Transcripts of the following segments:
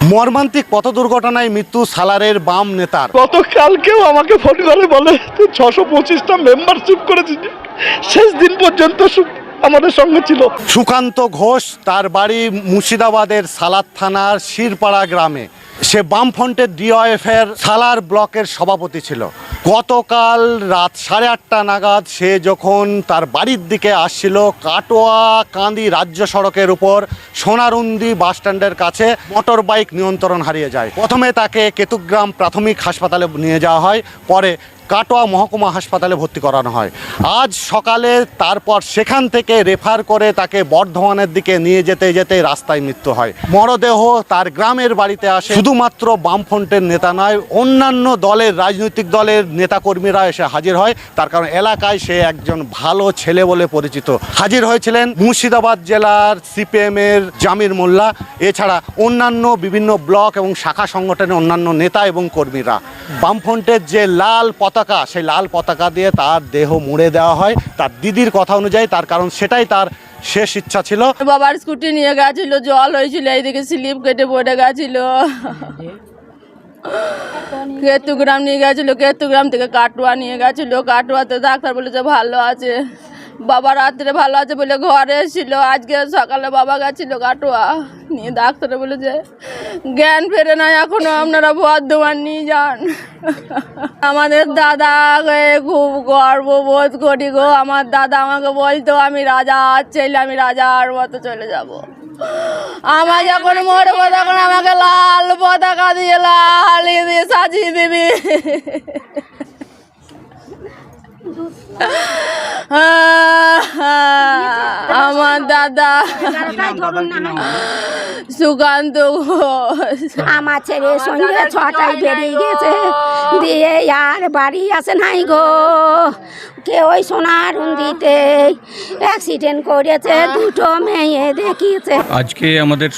মর্মান্তিক পথ দুর্ঘটনায় মৃত্যু সালারের বাম নেতার। গতকালকেও আমাকে ফোন করে বলে তুই ছশো পঁচিশটা মেম্বারশিপ করেছিস। শেষ দিন পর্যন্ত আমাদের সঙ্গে ছিল। সুকান্ত ঘোষ তার বাড়ি মুর্শিদাবাদের সালার থানার শিরপাড়া গ্রামে। সে বামফ্রন্টের ডিওএফ এর সালার ব্লকের সভাপতি ছিল। গতকাল রাত সাড়ে আটটা নাগাদ সে যখন তার বাড়ির দিকে আসছিল কাটোয়া কান্দি রাজ্য সড়কের উপর সোনারুন্দি বাসস্ট্যান্ডের কাছে মোটর বাইক নিয়ন্ত্রণ হারিয়ে যায়। প্রথমে তাকে কেতুগ্রাম প্রাথমিক হাসপাতালে নিয়ে যাওয়া হয়, পরে কাটোয়া মহকুমা হাসপাতালে ভর্তি করানো হয়। আজ সকালে তারপর সেখান থেকে রেফার করে তাকে বর্ধমানের দিকে নিয়ে যেতে যেতে রাস্তায় মৃত্যু হয়। মরদেহ তার গ্রামের বাড়িতে আসে। শুধুমাত্র বামফ্রন্টের নেতা নয়, অন্যান্য দলের রাজনৈতিক দলের নেতাকর্মীরা এসে হাজির হয়। তার কারণ এলাকায় সে একজন ভালো ছেলে বলে পরিচিত। হাজির হয়েছিলেন মুর্শিদাবাদ জেলার সিপিএমের জামির মোল্লা। এছাড়া অন্যান্য বিভিন্ন ব্লক এবং শাখা সংগঠনের অন্যান্য নেতা এবং কর্মীরা। বামফ্রন্টের যে লাল পতাকা সেই লাল পতাকা দিয়ে তার দেহ মুড়ে দেওয়া হয়। তার দিদির কথা অনুযায়ী তার কারণ সেটাই তার শেষ ইচ্ছা ছিল। বাবার স্কুটি নিয়ে গেছিল, জল হয়েছিল, এইদিকে স্লিপ কেটে পড়ে গেছিল। কেতুগ্রাম নিয়ে গেছিল কেতুগ্রাম থেকে কাটুয়া নিয়ে গেছিল। কাটুয়াতে ডাক্তার বলেছে ভালো আছে। বাবা রাত্রে ভালো আছে বলে ঘরে এসেছিল। আজকে সকালে বাবা গেছিল কাটুয়া। নিয়ে ডাক্তারে বলেছে জ্ঞান ফেরে না এখনও, আপনারা বর্ধমান নিয়ে যান। আমাদের দাদা খুব গর্ববোধ করি গো। আমার দাদা আমাকে বলতো, আমি রাজা ছেলে আমি রাজার মতো চলে যাব। আমার যখন মরবো তখন আমাকে লাল পতাকা দিয়ে, লাল দিয়ে সাজিয়ে দিবি। আমার দাদা। সুকান্ত আমার ছেলের সঙ্গে ছটায় বেরিয়ে গেছে। দিয়ে আর বাড়ি আসে নাই গো। কে ওই সোনার দিতে অ্যাক্সিডেন্ট করেছে দুটো মেয়ে দেখিয়েছে। আজকে আমাদের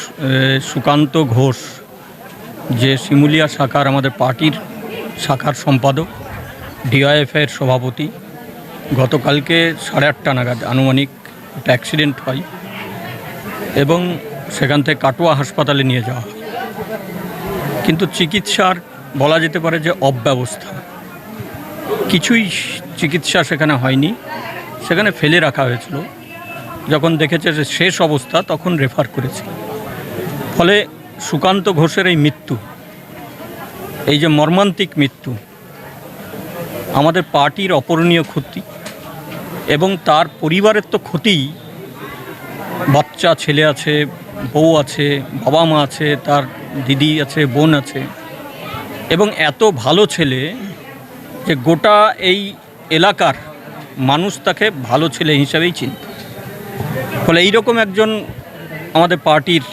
সুকান্ত ঘোষ যে শিমুলিয়া শাখার আমাদের পার্টির শাখার সম্পাদক ডিআইএফের সভাপতি। গতকালকে সাড়ে আটটা নাগাদ আনুমানিক একটা অ্যাক্সিডেন্ট হয় এবং সেখান থেকে কাটোয়া হাসপাতালে নিয়ে যাওয়া হয়। কিন্তু চিকিৎসার বলা যেতে পারে যে অব্যবস্থা। কিছুই চিকিৎসা সেখানে হয়নি। সেখানে ফেলে রাখা হয়েছিল। যখন দেখেছে যে শেষ অবস্থা, তখন রেফার করেছে। ফলে সুকান্ত ঘোষের এই মৃত্যু, এই যে মর্মান্তিক মৃত্যু আমাদের পার্টির অপরণীয় ক্ষতি এবং তার পরিবারের তো ক্ষতি বাচ্চা, ছেলে আছে, বউ আছে, বাবা মা আছে, তার দিদি আছে, বোন আছে। এবং এত ভালো ছেলে যে গোটা এই এলাকার মানুষ তাকে ভালো ছেলে হিসাবেই চিনত। ফলে এইরকম একজন আমাদের পার্টির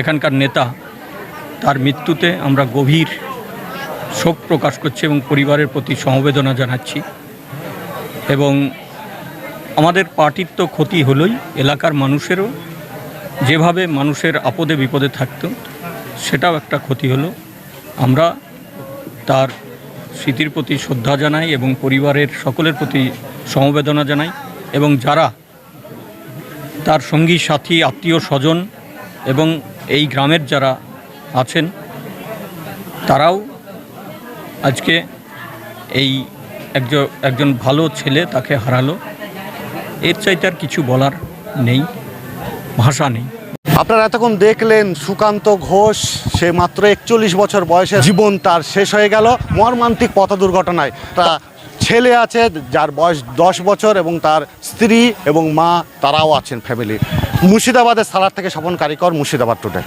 এখানকার নেতা, তার মৃত্যুতে আমরা গভীর শোক প্রকাশ করছি এবং পরিবারের প্রতি সমবেদনা জানাচ্ছি। এবং আমাদের পার্টির তো ক্ষতি হলোই, এলাকার মানুষেরও। যেভাবে মানুষের আপদে বিপদে থাকতো, সেটাও একটা ক্ষতি হলো। আমরা তার স্মৃতির প্রতি শ্রদ্ধা জানাই এবং পরিবারের সকলের প্রতি সমবেদনা জানাই এবং যারা তার সঙ্গী, সাথী, আত্মীয়, স্বজন এবং এই গ্রামের যারা আছেন, তারাও আজকে এই একজন একজন ভালো ছেলে তাকে হারালো। এর চাইতে আর কিছু বলার নেই, ভাষা নেই। আপনারা এতক্ষণ দেখলেন সুকান্ত ঘোষ, সে মাত্র একচল্লিশ বছর বয়সে জীবন তার শেষ হয়ে গেল মর্মান্তিক পথ দুর্ঘটনায় তা ছেলে আছে, যার বয়স দশ বছর এবং তার স্ত্রী এবং মা, তারাও আছেন ফ্যামিলি মুর্শিদাবাদের সালার থেকে স্বপন কারিকর, মুর্শিদাবাদ টুডে